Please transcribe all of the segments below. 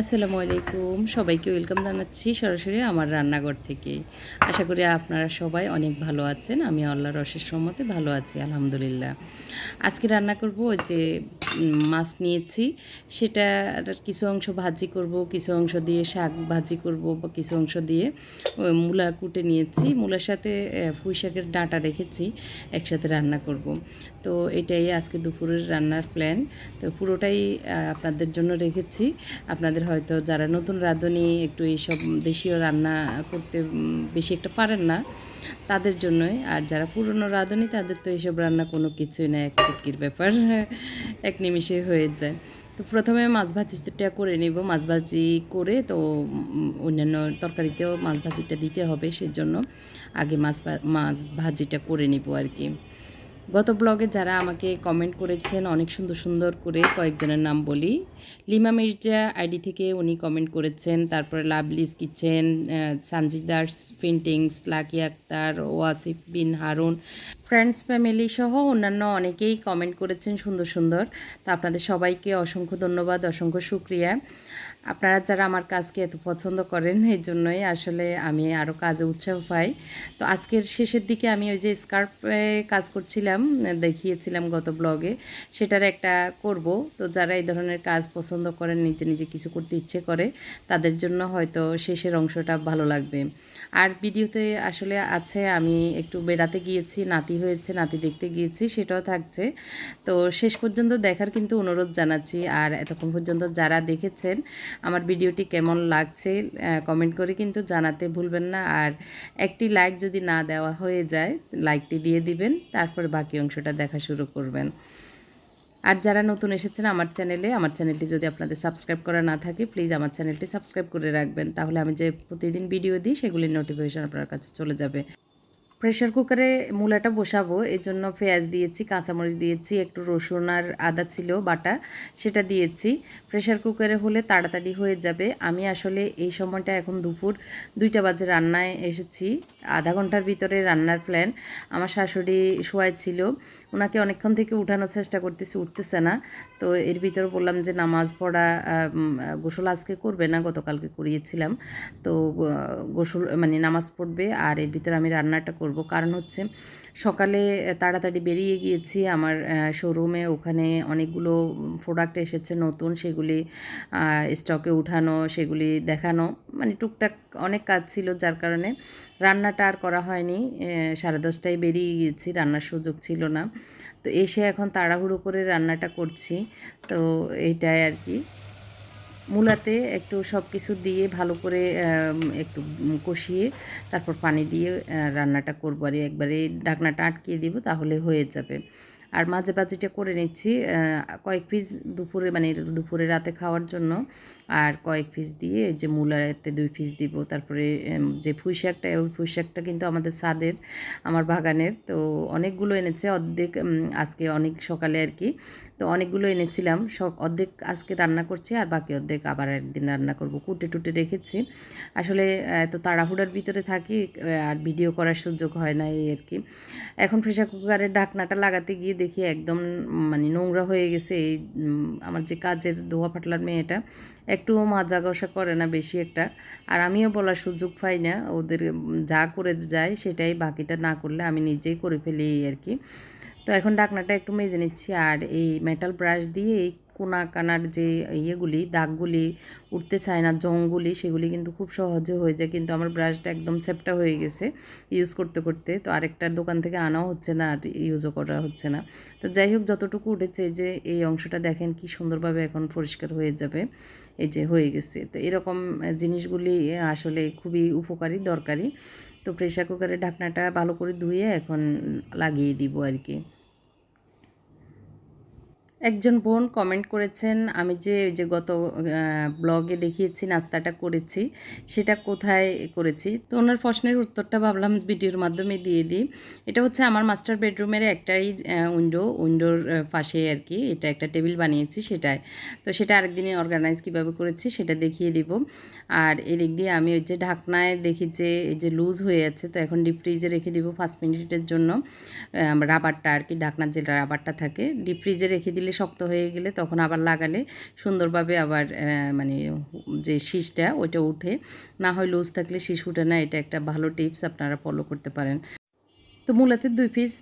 আসসালামু আলাইকুম। সবাইকে ওয়েলকাম জানাচ্ছি সরাসরি আমার রান্নাঘর থেকে। আশা করি আপনারা সবাই অনেক ভালো আছেন। আমি আল্লাহর অশেষ সম্মতে ভালো আছি, আলহামদুলিল্লাহ। আজকে রান্না করব ওই যে মাছ নিয়েছি। সেটার কিছু অংশ ভাজি করব, কিছু অংশ দিয়ে শাক ভাজি করব, বা কিছু অংশ দিয়ে মূলা কুটে নিয়েছি। মূলার সাথে পুঁই শাকের ডাঁটা রেখেছি, একসাথে রান্না করব। তো এটাই আজকে দুপুরের রান্নার প্ল্যান তো পুরোটাই আপনাদের জন্য রেখেছি। আপনাদের হয়তো যারা নতুন রাঁধুনি, একটু এইসব দেশীয় রান্না করতে বেশি একটা পারেন না, তাদের জন্যই। আর যারা পুরনো রাঁধুনি, তাদের তো এইসব রান্না কোনো কিছুই না, এক চিটকির ব্যাপার, এক নিমিষে হয়ে যায়। তো প্রথমে মাছ ভাজিটা করে নিব। মাছ ভাজি করে তো অন্যান্য তরকারিতেও মাছ ভাজিটা দিতে হবে, সেজন্য আগে মাছ মাছ ভাজিটা করে নিব আর কি। গত ব্লগে যারা আমাকে কমেন্ট করেছেন, অনেক সুন্দর সুন্দর করে কয়েকজনের নাম বলি। লিমা মির্জা আইডি থেকে উনি কমেন্ট করেছেন, তারপরে Lovely's kitchen Sanjida's paintings Lucky Akter, Wasif bin Harun, friends family সহ অন্যান্য অনেকেই কমেন্ট করেছেন সুন্দর সুন্দর। তো আপনাদের সবাইকে অসংখ্য ধন্যবাদ, অসংখ্য শুক্রিয়া। আপনারা যারা আমার কাজকে এত পছন্দ করেন, এই জন্যই আসলে আমি আরও কাজে উৎসাহ পাই। তো আজকের শেষের দিকে আমি ওই যে স্কার্ফে কাজ করছিলাম, দেখিয়েছিলাম গত ব্লগে সেটার একটা করব। তো যারা এই ধরনের কাজ পছন্দ করেন, নিজে নিজে কিছু করতে ইচ্ছে করে, তাদের জন্য হয়তো শেষের অংশটা ভালো লাগবে। আর ভিডিওতে আসলে আছে, আমি একটু বেড়াতে গিয়েছি, নাতি হয়েছে, নাতি দেখতে গিয়েছি, সেটাও থাকছে। তো শেষ পর্যন্ত দেখার কিন্তু অনুরোধ জানাচ্ছি, আর এতক্ষণ পর্যন্ত যারা দেখেছেন, আমার ভিডিওটি কেমন লাগছে কমেন্ট করে কিন্তু জানাতে ভুলবেন না। আর একটি লাইক যদি না দেওয়া হয়ে যায় লাইকটি দিয়ে দিবেন, তারপর বাকি অংশটা দেখা শুরু করবেন। আর যারা নতুন এসেছেন আমার চ্যানেলে, আমার চ্যানেলটি যদি আপনাদের সাবস্ক্রাইব করা না থাকে প্লিজ আমার চ্যানেলটি সাবস্ক্রাইব করে রাখবেন। তাহলে আমি যে প্রতিদিন ভিডিও দিই সেগুলির নোটিফিকেশন আপনার কাছে চলে যাবে। প্রেশার কুকারে মূলাটা বসাবো এই জন্য পেঁয়াজ দিয়েছি, কাঁচামরিচ দিয়েছি, একটু রসুন আর আদা ছিল, বাটা, সেটা দিয়েছি। প্রেশার কুকারে হলে তাড়াতাড়ি হয়ে যাবে। আমি আসলে এই সময়টা এখন দুপুর দুইটা বাজে রান্নায় এসেছি। আধা ঘণ্টার ভিতরে রান্নার প্ল্যান আমার শাশুড়ি শোয়াই ছিল। ওনাকে অনেকক্ষণ থেকে উঠানোর চেষ্টা করতেছি, উঠতেছে না। তো এর ভিতরে বললাম যে নামাজ পড়া গোসল আজকে করবে না, গতকালকে করিয়েছিলাম। তো গোসল মানে নামাজ পড়বে আর এর ভিতরে আমি রান্নাটা করব। কারণ হচ্ছে সকালে তাড়াতাড়ি বেরিয়ে গিয়েছি। আমার শোরুমে ওখানে অনেকগুলো প্রোডাক্ট এসেছে নতুন, সেগুলি স্টকে উঠানো, সেগুলি দেখানো। মানে টুকটাক অনেক কাজ ছিল যার কারণে রান্নাটা আর করা হয়নি। সাড়ে দশটায় বেরিয়ে গিয়েছি, রান্নার সুযোগ ছিল না। তো এসে এখন তাড়াহুড়ো করে রান্নাটা করছি। তো এইটাই আর কি। মূলাতে একটু সব কিছু দিয়ে ভালো করে একটু কষিয়ে তারপর পানি দিয়ে রান্নাটা করব। আর একবারে ডাকনাটা আটকিয়ে দিব তাহলে হয়ে যাবে। আর মাঝে বাজিটা করে নিচ্ছি কয়েক পিস দুপুরে মানে দুপুরে রাতে খাওয়ার জন্য আর কয়েক পিস দিয়ে যে মূলাতে দুই পিস দিব, তারপরে যে পুঁই শাকটা ওই পুঁই শাকটা কিন্তু আমাদের ছাদের, আমার বাগানের, তো অনেকগুলো এনেছে, অর্ধেক আজকে অনেক সকালে আর কি, তো অনেকগুলো এনেছিলাম অর্ধেক আজকে রান্না করছি আর বাকি অর্ধেক আবার একদিন রান্না করব, কুটে টুটে রেখেছি, আসলে এত তাড়াহুড়ার ভিতরে থাকি আর ভিডিও করার সুযোগ হয় না এই আর কি, এখন প্রেশার কুকারের ঢাকনাটা লাগাতে গিয়ে দেখি একদম মানে নোংরা হয়ে গেছে, এই আমার যে কাজের ধোয়া ফাটলার মেয়েটা একটুও মাজা ঘষা করে না বেশি একটা। আর আমিও বলার সুযোগ পাই না, ওদের যা করে যায় সেটাই বাকিটা না করলে আমি নিজেই করে ফেলি আর কি। তো এখন ডাকনাটা একটু মেজে নিচ্ছি, আর এই মেটাল ব্রাশ দিয়ে এই কোনা কানার যে ইয়েগুলি, দাগগুলি, উঠতে চায় না, জংগুলি, সেগুলি কিন্তু খুব সহজে হয়ে যায়। কিন্তু আমার ব্রাশটা একদম চ্যাপটা হয়ে গেছে ইউজ করতে করতে। তো আরেকটার দোকান থেকে আনাও হচ্ছে না আর ইউজও করা হচ্ছে না। তো যাই হোক, যতটুকু উঠেছে যে এই অংশটা দেখেন কি সুন্দরভাবে এখন পরিষ্কার হয়ে যাবে, এই যে হয়ে গেছে। তো এরকম জিনিসগুলি আসলে খুবই উপকারী, দরকারি। তো প্রেশার কুকারের ঢাকনাটা ভালো করে ধুয়ে এখন লাগিয়ে দিব আর কি। একজন বোন কমেন্ট করেছেন, আমি যে যে গত ব্লগে দেখিয়েছি, নাস্তাটা করেছি, সেটা কোথায় করেছি? তো ওনার প্রশ্নের উত্তরটা ভাবলাম ভিডিওর মাধ্যমে দিয়ে দিই। এটা হচ্ছে আমার মাস্টার বেডরুমের একটাই উইন্ডো উইন্ডোর পাশে আর কি, এটা একটা টেবিল বানিয়েছি সেটাই তো সেটা আরেকদিনে অর্গানাইজ কীভাবে করেছি সেটা দেখিয়ে দিব। আর এদিক দিয়ে আমি ওই যে ঢাকনায় দেখি যে, এই যে লুজ হয়ে আছে, তো এখন ডিপ ফ্রিজে রেখে দিব ফার্স্ট মিনিটের জন্য। রাবারটা আর কি, ঢাকনার যে রাবারটা থাকে ডিপ ফ্রিজে রেখে দিলে শক্ত হয়ে গেলে তখন আবার লাগালে সুন্দরভাবে আবার মানে যে শীষটা, ওইটা উঠে। না হয় লুজ থাকলে শীষ উঠে না, এটা একটা ভালো টিপস, আপনারা ফলো করতে পারেন। তো মূলাতে দুই পিস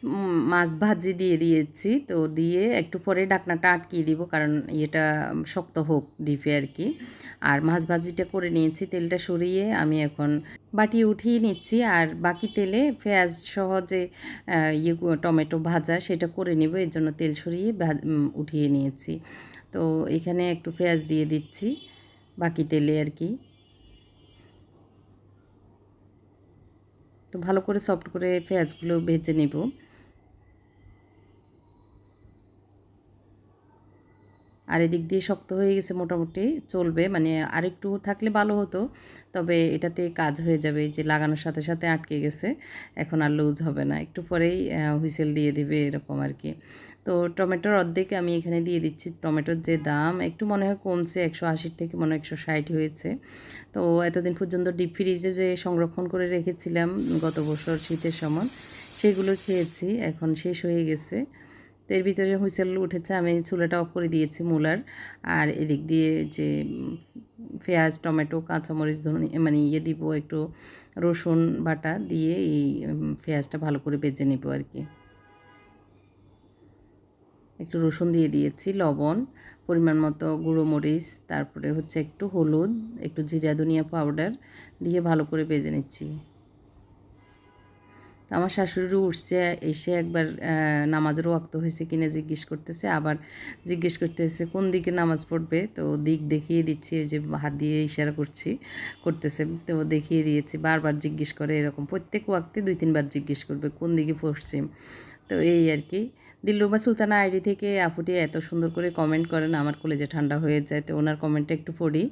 মাছ ভাজি দিয়ে দিয়েছি। তো দিয়ে একটু পরে ডাকনাটা আটকিয়ে দিব, কারণ এটা শক্ত হোক ডিপে আর কি। আর মাছ ভাজিটা করে নিয়েছি, তেলটা সরিয়ে আমি এখন বাটি উঠিয়ে নিচ্ছি। আর বাকি তেলে পেঁয়াজ সহ যে ইয়ে টমেটো ভাজা সেটা করে নিব, এর জন্য তেল সরিয়ে উঠিয়ে নিয়েছি। তো এখানে একটু পেঁয়াজ দিয়ে দিচ্ছি, বাকি তেলে আর কি। তো ভালো করে সফট করে পেঁয়াজগুলো ভেজে নেব। আর এদিক দিয়ে শক্ত হয়ে গেছে মোটামুটি, চলবে। মানে আরেকটু থাকলে ভালো হতো, তবে এটাতে কাজ হয়ে যাবে যে লাগানোর সাথে সাথে আটকে গেছে। এখন আর লুজ হবে না, একটু পরেই হুইসেল দিয়ে দিবে, এরকম আর কি। তো টমেটোর অর্ধেক আমি এখানে দিয়ে দিচ্ছি। টমেটোর যে দাম, একটু মনে হয় কমছে, একশো আশির থেকে মনে একশো ষাট হয়েছে। তো এতদিন পর্যন্ত ডিপ ফ্রিজে যে সংরক্ষণ করে রেখেছিলাম গত বছর শীতের সময়, সেগুলো খেয়েছি, এখন শেষ হয়ে গেছে। তো এর ভিতরে হুইসেল উঠেছে, আমি চুলাটা অফ করে দিয়েছি মূলার। আর এদিক দিয়ে যে পেঁয়াজ, টমেটো, কাঁচামরিচ, ধনে মানে ইয়ে দিব, একটু রসুন বাটা দিয়ে এই পেঁয়াজটা ভালো করে বেজে নিব আর কি। একটু রসুন দিয়ে দিয়েছি, লবণ, পরিমাণ মতো গুঁড়ো মরিচ, তারপরে হচ্ছে একটু হলুদ, একটু জিরা, ধনিয়া পাউডার দিয়ে ভালো করে বেজে নিচ্ছি। তো আমার শাশুড়ি উঠছে, এসে একবার নামাজের ওয়াক্ত হয়েছে কিনা জিজ্ঞেস করতেছে, আবার জিজ্ঞেস করতেছে কোন দিকে নামাজ পড়বে, তো দিক দেখিয়ে দিচ্ছি, ওই যে হাত দিয়ে ইশারা করছি, করতেছে, তো দেখিয়ে দিয়েছি, বারবার জিজ্ঞেস করে এরকম, প্রত্যেক ওয়াক্তে দুই তিনবার জিজ্ঞেস করবে কোন দিকে পড়ছি। তো এই আর কি। দিলরুবা সুলতানা আইডি থেকে আপুটি এত সুন্দর করে কমেন্ট করেন, আমার কলেজে ঠান্ডা হয়ে যায়, তো ওনার কমেন্টটা একটু পড়ি।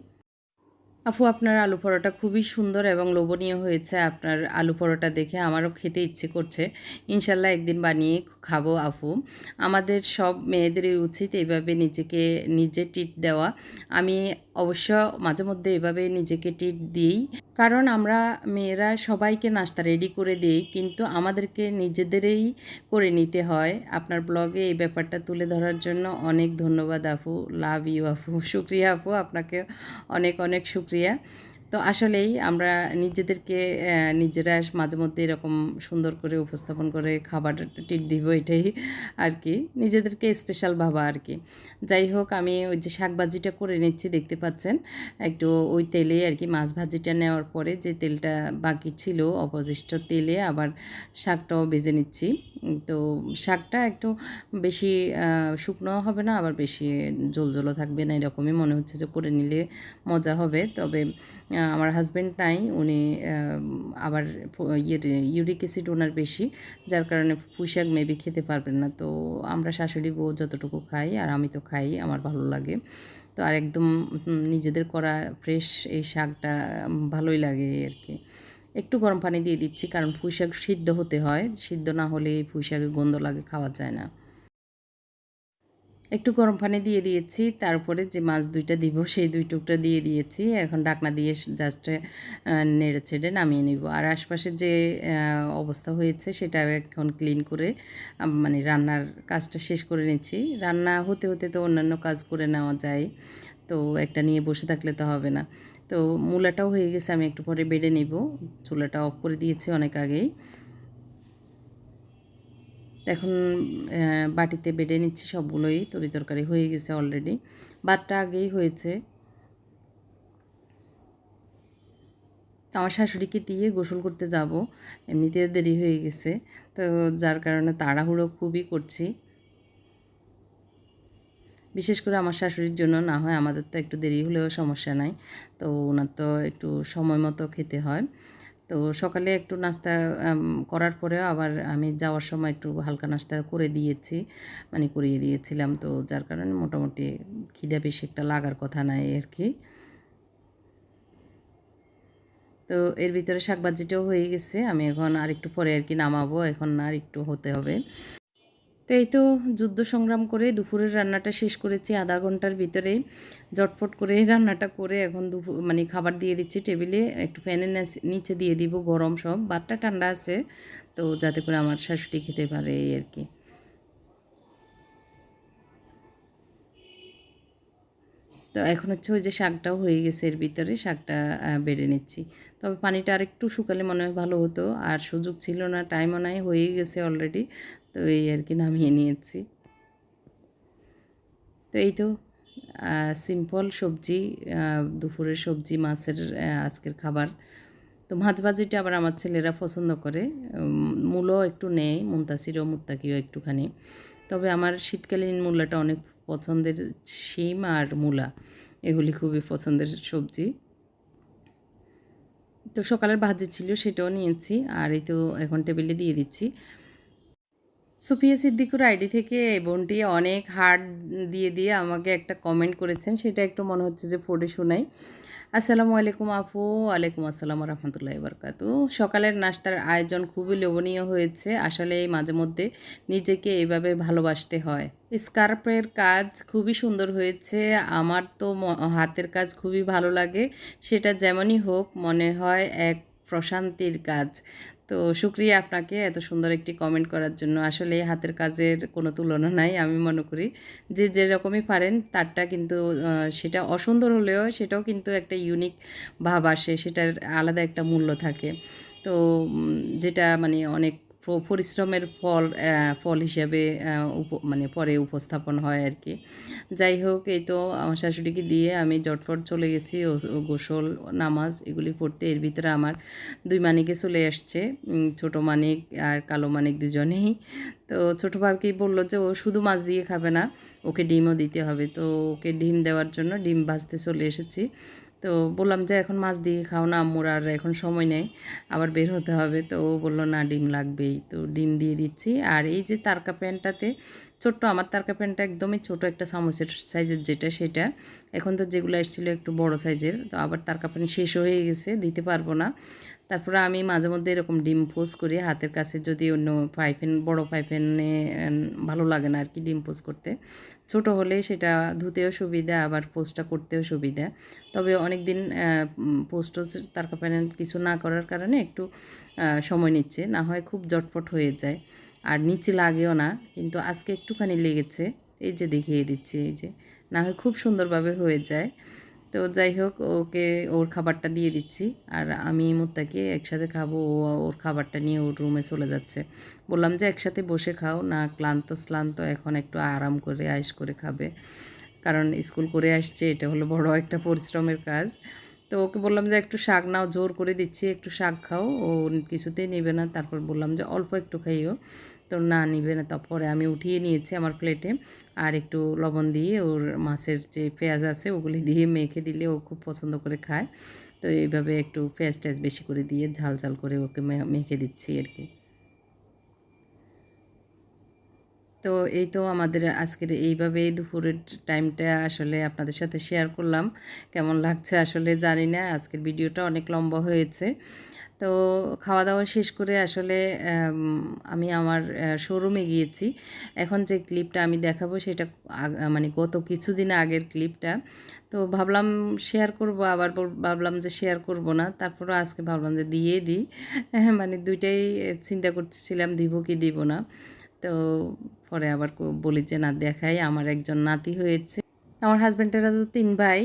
আপু, আপনার আলু পরোটা খুবই সুন্দর এবং লোভনীয় হয়েছে, আপনার আলু পরোটা দেখে আমারও খেতে ইচ্ছে করছে। ইনশাল্লাহ একদিন বানিয়ে খাব আপু। আমাদের সব মেয়েদেরই উচিত এইভাবে নিজেকে, নিজে টিট দেওয়া। আমি অবশ্য মাঝে মধ্যে এভাবে নিজেকে টিট দিই। কারণ আমরা মেয়েরা সবাইকে নাস্তা রেডি করে দিই, কিন্তু আমাদেরকে নিজেদেরই করে নিতে হয়। আপনার ব্লগে এই ব্যাপারটা তুলে ধরার জন্য অনেক ধন্যবাদ আপু। লাভ ইউ আপু। শুক্রিয়া আপু, আপনাকে অনেক অনেক শুক্রিয়া। তো আসলেই আমরা নিজেদেরকে নিজেরা মাঝে মধ্যে এরকম সুন্দর করে উপস্থাপন করে খাবার টিট দিব এটাই আর কি। নিজেদেরকে স্পেশাল ভাবা আর কি। যাই হোক, আমি ওই যে শাক ভাজিটা করে নিচ্ছি, দেখতে পাচ্ছেন? একটু ওই তেলে আর কি, মাছ ভাজিটা নেওয়ার পরে যে তেলটা বাকি ছিল, অবশিষ্ট তেলে আবার শাকটাও ভেজে নিচ্ছি। তো শাকটা একটু বেশি শুকনো হবে না, আবার বেশি জল জলও থাকবে না, এরকমই মনে হচ্ছে যে করে নিলে মজা হবে। তবে আমার হাজব্যান্ড নাই, উনি আবার ইউরিক অ্যাসিড ওনার বেশি, যার কারণে পুঁইশাক মেবি খেতে পারবেন না। তো আমরা শাশুড়ি বউ যতটুকু খাই, আর আমি তো খাই, আমার ভালো লাগে। তো আর একদম নিজেদের করা ফ্রেশ এই শাকটা ভালোই লাগে আর কি। একটু গরম পানি দিয়ে দিচ্ছি, কারণ পুঁইশাক সিদ্ধ হতে হয়, সিদ্ধ না হলে পুঁইশাকে গন্ধ লাগে, খাওয়া যায় না। একটু গরম পানি দিয়ে দিয়েছি, তারপরে যে মাছ দুইটা দিব সেই দুই টুকটা দিয়ে দিয়েছি। এখন ডাকনা দিয়ে জাস্ট নেড়ে ছেড়ে নামিয়ে নিব। আর আশপাশের যে অবস্থা হয়েছে সেটা এখন ক্লিন করে মানে রান্নার কাজটা শেষ করে নিচ্ছি। রান্না হতে হতে তো অন্যান্য কাজ করে নেওয়া যায়, তো একটা নিয়ে বসে থাকলে তো হবে না। তো মূলাটাও হয়ে গেছে, আমি একটু পরে বেডে নিব। চুলাটা অফ করে দিয়েছি অনেক আগেই। এখন বাটিতে বেডে নিচ্ছি সবগুলোই তরি তরকারি হয়ে গেছে অলরেডি ভাতটা আগেই হয়েছে। আমার শাশুড়িকে দিয়ে গোসল করতে যাব এমনিতে দেরি হয়ে গেছে, তো যার কারণে তাড়াহুড়ো খুবই করছি। বিশেষ করে আমার শাশুড়ির জন্য, না হয় আমাদের তো একটু দেরি হলেও সমস্যা নাই, তো ওনার তো একটু সময় মতো খেতে হয়। তো সকালে একটু নাস্তা করার পরেও আবার আমি যাওয়ার সময় একটু হালকা নাস্তা করে দিয়েছি মানে করিয়ে দিয়েছিলাম। তো যার কারণে মোটামুটি খিদা বেশি একটা লাগার কথা নাই আর কি তো এর ভিতরে শাকবাজিটাও হয়ে গেছে। আমি এখন আর একটু পরে আর কি নামাবো। এখন আর একটু হতে হবে। তো এই তো যুদ্ধ সংগ্রাম করে দুপুরের রান্নাটা শেষ করেছি আধা ঘণ্টার ভিতরে। জটফট করে রান্নাটা করে এখন দুপুর মানে খাবার দিয়ে দিচ্ছি টেবিলে। একটু ফ্যানের নিচ- নিচে দিয়ে দিব গরম সব। ভাতটা ঠান্ডা আছে, তো যাতে করে আমার শাশুড়ি খেতে পারে এই আর কি। তো এখন হচ্ছে ওই যে শাকটাও হয়ে গেছে এর ভিতরে, শাকটা বেড়ে নিচ্ছি। তবে পানিটা আর একটু শুকালে মনে হয় ভালো হতো। আর সুযোগ ছিল না টাইমও নাই হয়ে গেছে অলরেডি তো এই আর কি নামিয়ে নিয়েছি। তো এই তো সিম্পল সবজি দুপুরের সবজি, মাছের আজকের খাবার। তো মাছ ভাজিটা আবার আমার ছেলেরা পছন্দ করে। মূলও একটু নেয় মুন্তাসিরও, মুত্তাকিও একটুখানি। তবে আমার শীতকালীন মূলাটা অনেক পছন্দের শিম আর মূলা। এগুলি খুবই পছন্দের সবজি। তো সকালের ভাজি ছিল, সেটাও নিয়েছি। আর এই তো এখন টেবিলে দিয়ে দিচ্ছি। সুফিয়া সিদ্দিকুর আইডি থেকে বোনটি অনেক হার্ট দিয়ে দিয়ে আমাকে একটা কমেন্ট করেছেন, সেটা একটু মনে হচ্ছে যে পড়ে শোনাই। আসসালামু আলাইকুম আপু, ওয়ালাইকুম আসসালাম রহমতুল্লাহ বরকাতু সকালের নাস্তার আয়োজন খুবই লোভনীয় হয়েছে, আসলে এই মাঝে মধ্যে নিজেকে এইভাবে ভালোবাসতে হয়। স্কার্পের কাজ খুবই সুন্দর হয়েছে, আমার তো হাতের কাজ খুবই ভালো লাগে, সেটা যেমনই হোক মনে হয় এক প্রশান্তির কাজ। তো সুক্রিয়া আপনাকে এত সুন্দর একটি কমেন্ট করার জন্য। আসলে হাতের কাজের কোনো তুলনা নাই, আমি মনে করি। যে যেরকমই পারেন, তারটা কিন্তু সেটা অসুন্দর হলেও সেটাও কিন্তু একটা ইউনিক ভাব আসে, সেটার আলাদা একটা মূল্য থাকে। তো যেটা মানে অনেক পরিশ্রমের ফল ফল হিসেবে মানে পরে উপস্থাপন হয় আর কি। যাই হোক, এই তো আমার শাশুড়িকে দিয়ে আমি জটফট চলে গেছি গোসল, নামাজ এগুলি পড়তে। এর ভিতরে আমার দুই মানিকে চলে আসছে ছোট মানিক আর কালো মানিক দুজনেই। তো ছোটো ভাবকেই বলল যে, ও শুধু মাছ দিয়ে খাবে না, ওকে ডিমও দিতে হবে। তো ওকে ডিম দেওয়ার জন্য ডিম ভাজতে চলে এসেছি। তো বললাম যে এখন মাছ দিয়ে খাও না আম্মুর, আর এখন সময় নেই, আবার বের হতে হবে। তো ও বলল, না, ডিম লাগবেই। তো ডিম দিয়ে দিচ্ছি। আর এই যে তারকা প্যান্টটাতে ছোট্ট আমার তারকা প্যান্টটা একদমই ছোট একটা সামোসের সাইজের যেটা সেটা। এখন তো যেগুলো এসেছিল একটু বড় সাইজের, তো আবার তারকা প্যান্ট শেষ হয়ে গেছে, দিতে পারব না। তারপরে আমি মাঝে মধ্যে এরকম ডিম পোস্ট করি হাতের কাছে যদি অন্য ফাইফেন বড় ফাইফেনে ভালো লাগে না আর কি ডিম পোস্ট করতে। ছোট হলে সেটা ধুতেও সুবিধা, আবার পোস্টটা করতেও সুবিধা। তবে অনেক দিন পোস্ট তারকা প্যানেল কিছু না করার কারণে একটু সময় নিচ্ছে। না হয় খুব জটপট হয়ে যায়। আর নিচে লাগেও না, কিন্তু আজকে একটুখানি লেগেছে। এই যে দেখিয়ে দিচ্ছি, এই যে। না হয় খুব সুন্দরভাবে হয়ে যায়। তো যাই হোক, ওকে ওর খাবারটা দিয়ে দিচ্ছি। আর আমি মুত্তাকে একসাথে খাব, ও ওর খাবারটা নিয়ে ওর রুমে চলে যাচ্ছে। বললাম যে একসাথে বসে খাও, না ক্লান্ত শ্লান্ত এখন একটু আরাম করে আয়েস করে খাবে। কারণ স্কুল করে আসছে, এটা হলো বড় একটা পরিশ্রমের কাজ। তো ওকে বললাম যে একটু শাক নাও, জোর করে দিচ্ছি, একটু শাক খাও। ও কিছুতেই নেবে না। তারপর বললাম যে অল্প একটু খাইও। তো না, নিবে না। তারপরে আমি উঠিয়ে নিয়েছি আমার প্লেটে আর একটু লবণ দিয়ে ওর মাছের যে পেঁয়াজ আছে, ওগুলি দিয়ে মেখে দিলে ও খুব পছন্দ করে খায়। তো এইভাবে একটু পেঁয়াজ টেয়াজ বেশি করে দিয়ে ঝাল ঝাল করে ওকে মেখে দিচ্ছি আর কি। তো এই তো আমাদের আজকের এইভাবে দুপুরের টাইমটা আসলে আপনাদের সাথে শেয়ার করলাম। কেমন লাগছে আসলে জানি না, আজকের ভিডিওটা অনেক লম্বা হয়েছে। তো খাওয়া দাওয়া শেষ করে আসলে আমি আমার শোরুমে গিয়েছি। এখন যে ক্লিপটা আমি দেখাবো সেটা মানে গত কিছুদিন আগের ক্লিপটা তো ভাবলাম শেয়ার করব, আবার বল- ভাবলাম যে শেয়ার করব না। তারপরও আজকে ভাবলাম যে দিয়ে দিই। মানে দুইটাই চিন্তা করতেছিলাম, দিব কি দিব না। পরে আবার বলি যে, না, দেখাই, আমার একজন নাতি হয়েছে। আমার হাজব্যান্ডেরা তো তিন ভাই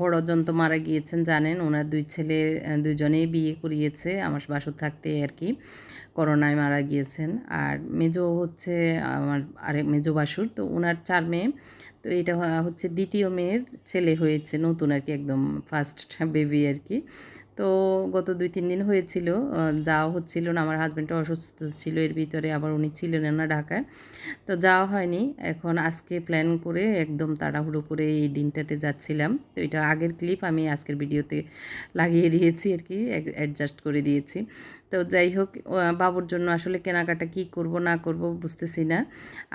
বড়জন তো মারা গিয়েছেন, জানেন। ওনার দুই ছেলে দুজনেই বিয়ে করিয়েছে, আমার বাসুর থাকতে আর কি। করোনায় মারা গিয়েছেন। আর মেজো হচ্ছে আমার আরেক মেজো বাসুর, তো ওনার চার মেয়ে। তো এটা হচ্ছে দ্বিতীয় মেয়ের ছেলে হয়েছে, নতুন আর কি, একদম ফার্স্ট বেবি আর কি। তো গত দুই, তিন দিন হয়েছিল যাওয়া হচ্ছিল না। আমার হাজব্যান্ডটা অসুস্থ ছিল, এর ভিতরে আবার উনি ছিলেন না ঢাকায়। তো যাওয়া হয়নি। এখন আজকে প্ল্যান করে একদম তাড়াহুড়ো করে এই দিনটাতে যাচ্ছিলাম। তো এটা আগের ক্লিপ আমি আজকের ভিডিওতে লাগিয়ে দিয়েছি আর কি অ্যাডজাস্ট করে দিয়েছি। তো যাই হোক বাবুর জন্য আসলে কেনাকাটা কি করব, না করব বুঝতেছি না।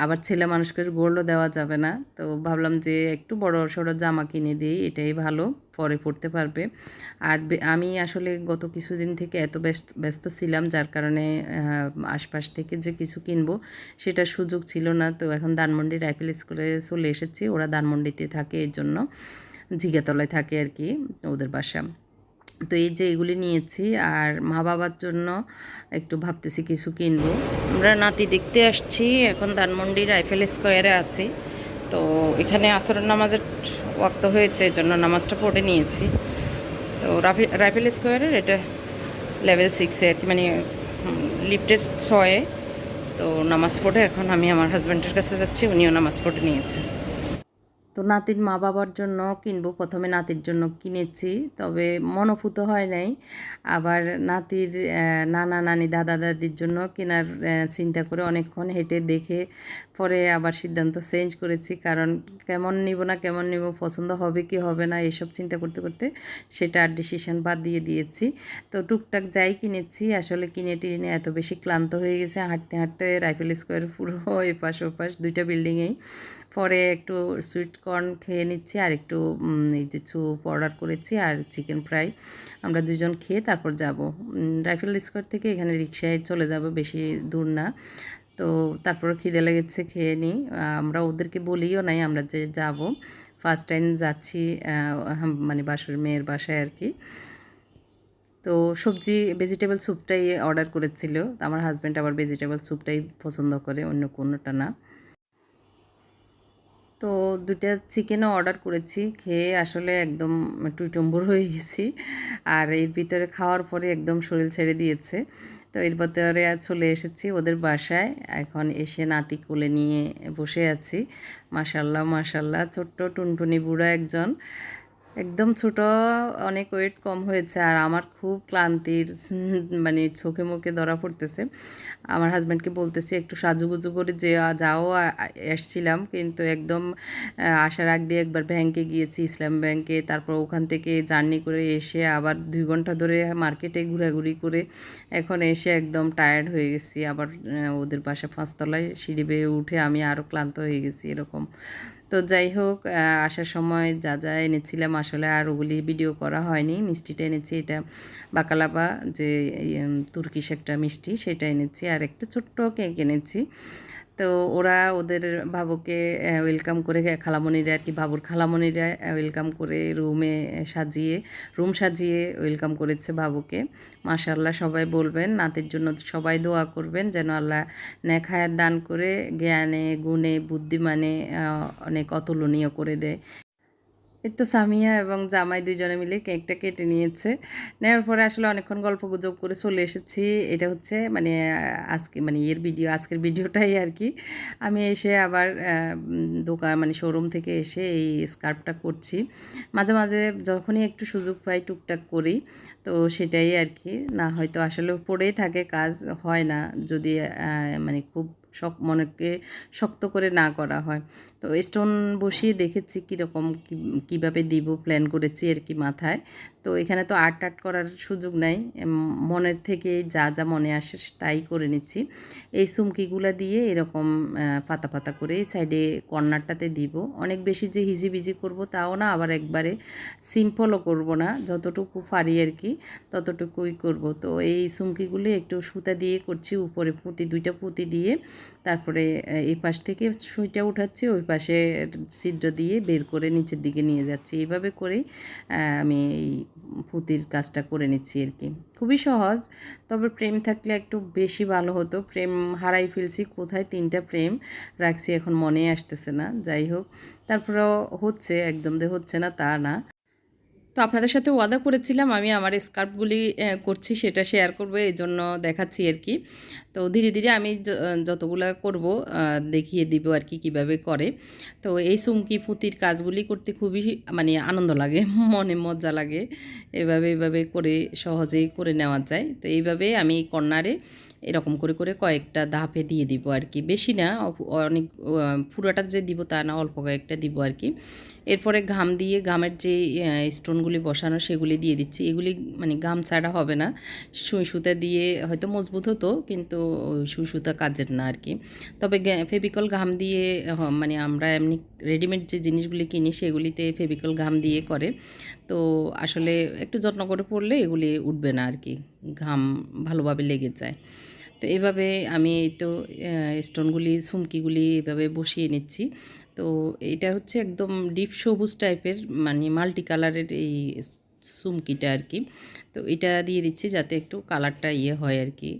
আবার ছেলে মানুষকে গোল্ডও দেওয়া যাবে না। তো ভাবলাম যে একটু বড় সড়ো জামা কিনে দিই, এটাই ভালো, পরে পড়তে পারবে। আর আমি আসলে গত কিছুদিন থেকে এত ব্যস্ত ব্যস্ত ছিলাম, যার কারণে আশপাশ থেকে যে কিছু কিনবো সেটা সুযোগ ছিল না। তো এখন ধানমন্ডি রাইফেল স্কুলে চলে এসেছি, ওরা ধানমন্ডিতে থাকে, এর জন্য ঝিগাতলায় থাকে আর কি, ওদের বাসা। তো এই যে এগুলি নিয়েছি আর মা বাবার জন্য একটু ভাবতেছি কিছু কিনবো। আমরা নাতি দেখতে আসছি, এখন ধানমন্ডি রাইফেল স্কোয়ারে আছি। তো এখানে আসরের নামাজের ওয়াক্ত হয়েছে জন্য নামাজটা পড়ে নিয়েছি। তো রাইফেল স্কোয়ারের এটা লেভেল সিক্সে মানে লিফটের ছয়ে তো নামাজ পড়ে এখন আমি আমার হাজব্যান্ডের কাছে যাচ্ছি, উনিও নামাজ পড়ে নিয়েছে। তো নাতির মা বাবার জন্য কিনবো। প্রথমে নাতির জন্য কিনেছি, তবে মনোভূত হয় নাই। আবার নাতির নানা, নানি, দাদা, দাদির জন্য কেনার চিন্তা করে অনেকক্ষণ হেঁটে দেখে পরে আবার সিদ্ধান্ত চেঞ্জ করেছি। কারণ কেমন নিব না, কেমন নিব, পছন্দ হবে কি হবে না, এসব চিন্তা করতে করতে সেটা আর ডিসিশন বাদ দিয়ে দিয়েছি। তো টুকটাক যাই কিনেছি, আসলে কিনে টিনে এত বেশি ক্লান্ত হয়ে গেছে, হাঁটতে হাঁটতে রাইফেল স্কোয়ার পুরো এপাশ ওপাশ দুইটা বিল্ডিংয়েই। পরে একটু সুইট কর্ন খেয়ে নিচ্ছি, আর একটু এই যে চুপ অর্ডার করেছি আর চিকেন ফ্রাই আমরা দুজন খেয়ে তারপর যাব। রাইফেল স্কোয়ার থেকে এখানে রিক্সায় চলে যাব, বেশি দূর না। তো তারপর খিদে লেগেছে, খেয়ে নিই। আমরা ওদেরকে বলিও নাই, আমরা যে যাব। ফার্স্ট টাইম যাচ্ছি মানে বাসুর, মেয়ের বাসায় আর কি। তো সবজি ভেজিটেবল স্যুপটাই অর্ডার করেছিল। আমার হাজব্যান্ড আবার ভেজিটেবল স্যুপটাই পছন্দ করে, অন্য কোনোটা না। তো দুটা চিকেনও অর্ডার করেছি, খেয়ে আসলে একদম টুইটম্বুর হয়ে গেছি। আর এর ভিতরে খাওয়ার পরে একদম শরীর ছেড়ে দিয়েছে। তো এর ভিতরে চলে এসেছি ওদের বাসায়। এখন এসে নাতি কোলে নিয়ে বসে আছি। মাসাল্লাহ মাসাল্লাহ ছোট্ট টুনটুনি বুড়া একজন। একদম ছোট, অনেক ওয়েট কম হয়েছে আর আমার খুব ক্লান্তির মানে চোখে মুখে ধরা পড়তেছে। আমার হাজব্যান্ডকে বলতেছি, একটু সাজুগুজু করে যে যাও এসছিলাম। কিন্তু একদম আসার আগ দিয়ে একবার ব্যাংকে গিয়েছি, ইসলাম ব্যাংকে তারপর ওখান থেকে জার্নি করে এসে আবার দুই ঘণ্টা ধরে মার্কেটে ঘোরাঘুরি করে এখন এসে একদম টায়ার্ড হয়ে গেছি। আবার ওদের বাসা পাঁচতলায় সিঁড়ি বেয়ে উঠে আমি আরও ক্লান্ত হয়ে গেছি, এরকম। তো যাই হোক আসার সময় যা যা এনেছিলাম আসলে আর ওগুলি ভিডিও করা হয়নি। মিষ্টিটা এনেছি, এটা বাকালাবা যে তুর্কিশ একটা মিষ্টি, সেটা এনেছি। আর একটা ছোট্ট কেক এনেছি। তো ওরা ওদের বাবুকে ওয়েলকাম করে খালামণিরা আর কি, বাবুর খালামণিরা ওয়েলকাম করে রুমে সাজিয়ে রুম সাজিয়ে ওয়েলকাম করেছে বাবুকে। মাশাল্লাহ সবাই বলবেন, নাতের জন্য সবাই দোয়া করবেন, যেন আল্লাহ নেখায়াত দান করে, জ্ঞানে, গুণে, বুদ্ধিমানে অনেক অতুলনীয় করে দেয়। তো সামিয়া এবং জামাই দুইজনে মিলে কেকটা কেটে নিয়েছে। নেওয়ার পরে আসলে অনেকক্ষণ গল্প গুজব করে চলে এসেছি। এটা হচ্ছে মানে আজকে মানে এর ভিডিও, আজকের ভিডিওটাই আর কি আমি এসে আবার দোকান মানে শোরুম থেকে এসে এই স্কার্ফটা করছি। মাঝে মাঝে যখনই একটু সুযোগ পাই টুকটাক করি, তো সেটাই আর কি না হয়তো আসলে পড়েই থাকে, কাজ হয় না। যদি মানে খুব শক মনকে শক্ত করে না করা হয়। তো স্টোন বসিয়ে দেখেছি কীরকম কীভাবে দিব প্ল্যান করেছি আর কি মাথায়। তো এখানে তো আর্ট আর্ট করার সুযোগ নাই। মনের থেকে যা যা মনে আসে তাই করে নিচ্ছি। এই চুমকিগুলো দিয়ে এরকম পাতা পাতা করে সাইডে কর্নারটাতে দিব। অনেক বেশি যে হিজি হিজিবিজি করব তাও না, আবার একবারে সিম্পলও করব না। যতটুকু পারি আর কি, ততটুকুই করব। তো এই চুমকিগুলি একটু সুতা দিয়ে করছি, উপরে পুঁতি, দুইটা পুঁতি দিয়ে তারপরে এই পাশ থেকে সুইটা উঠাচ্ছি, ওই পাশে ছিদ্র দিয়ে বের করে নিচের দিকে নিয়ে যাচ্ছি। এইভাবে করেই আমি এই পুঁতির কাজটা করে নিচ্ছি আর কি। খুবই সহজ, তবে প্রেম থাকলে একটু বেশি ভালো হতো। প্রেম হারাই ফেলছি, কোথায় তিনটা প্রেম রাখছি এখন মনে আসতেছে না। যাই হোক, তারপরেও হচ্ছে, একদম যে হচ্ছে না তা না। তো আপনাদের সাথে ওয়াদা করেছিলাম, আমি আমার স্কার্ফগুলি করছি, সেটা শেয়ার করব, এই জন্য দেখাচ্ছি আর কি। তো ধীরে ধীরে আমি যতগুলা করব দেখিয়ে দিব আর কি কীভাবে করে। তো এই চুমকি পুঁতির কাজগুলি করতে খুবই মানে আনন্দ লাগে, মনে মজা লাগে। এভাবে এভাবে করে সহজেই করে নেওয়া যায়। তো এইভাবে আমি কর্নারে এরকম করে করে কয়েকটা ধাপে দিয়ে দিব আর কি। বেশি না অনেক পুরোটা যে দিব তা না, অল্প কয়েকটা দিব আর কি। এরপরে ঘাম দিয়ে, ঘামের যে স্টোনগুলি বসানো সেগুলি দিয়ে দিচ্ছি। এগুলি মানে ঘাম ছাড়া হবে না। সুই সুতা দিয়ে হয়তো মজবুত হতো, কিন্তু ওই সুই সুতা কাজের না আর কি তবে ফেবিকল ঘাম দিয়ে মানে আমরা এমনি রেডিমেড যে জিনিসগুলি কিনি সেগুলিতে ফেবিকল ঘাম দিয়ে করে। তো আসলে একটু যত্ন করে পড়লে এগুলি উঠবে না আর কি ঘাম ভালোভাবে লেগে যায়। তো এভাবে আমি তো স্টোনগুলি সুমকিগুলি এভাবে বসিয়ে নিচ্ছি। তো এটা হচ্ছে একদম ডিপ সবুজ টাইপের মানে মাল্টি কালারের এই সুমকিটা আর কি তো এটা দিয়ে দিচ্ছি যাতে একটু কালারটা ইয়ে হয় আর কি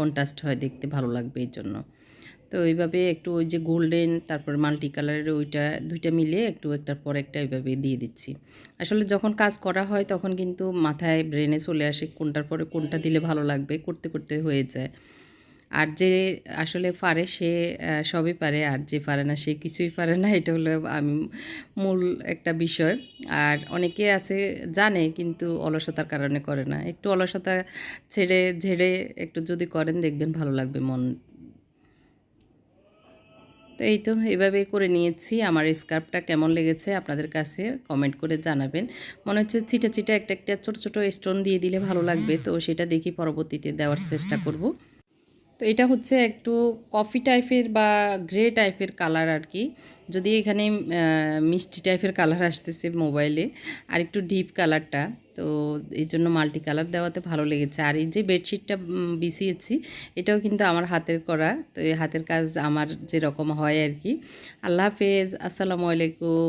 কন্ট্রাস্ট হয় দেখতে ভালো লাগবে এই জন্য। তো এইভাবে একটু ওই যে গোল্ডেন তারপর মাল্টি কালারের ওইটা দুইটা মিলে একটু একটার পর একটা এইভাবে দিয়ে দিচ্ছি। আসলে যখন কাজ করা হয় তখন কিন্তু মাথায় ব্রেনে চলে আসে কোনটার পরে কোনটা দিলে ভালো লাগবে, করতে করতে হয়ে যায়। আর যে আসলে পারে সে সবই পারে, আর যে পারে না সে কিছুই পারে না, এটা হলো আমি মূল একটা বিষয়। আর অনেকে আছে জানে কিন্তু অলসতার কারণে করে না। একটু অলসতা ছেড়ে, ঝেড়ে একটু যদি করেন দেখবেন ভালো লাগবে মন। তো এই তো, এভাবে করে নিয়েছি। আমার স্কার্ফটা কেমন লেগেছে আপনাদের কাছে কমেন্ট করে জানাবেন। মনে হচ্ছে চিটা চিটা একটা একটা ছোটো ছোটো স্টোন দিয়ে দিলে ভালো লাগবে। তো সেটা দেখি পরবর্তীতে দেওয়ার চেষ্টা করব। তো এটা হচ্ছে একটু কফি টাইপের বা গ্রে টাইপের কালার আর কি যদি এখানে মিষ্টি টাইপের কালার আসতেছে মোবাইলে আর একটু ডিপ কালারটা তো এই জন্য মাল্টি কালার দেওয়াতে ভালো লেগেছে। আর এই যে বেডশিটটা বিছিয়েছি, এটাও কিন্তু আমার হাতের করা, তো এই হাতের কাজ আমার যেরকম হয় আর কি আল্লাহ হাফেজ, আসসালামু আলাইকুম।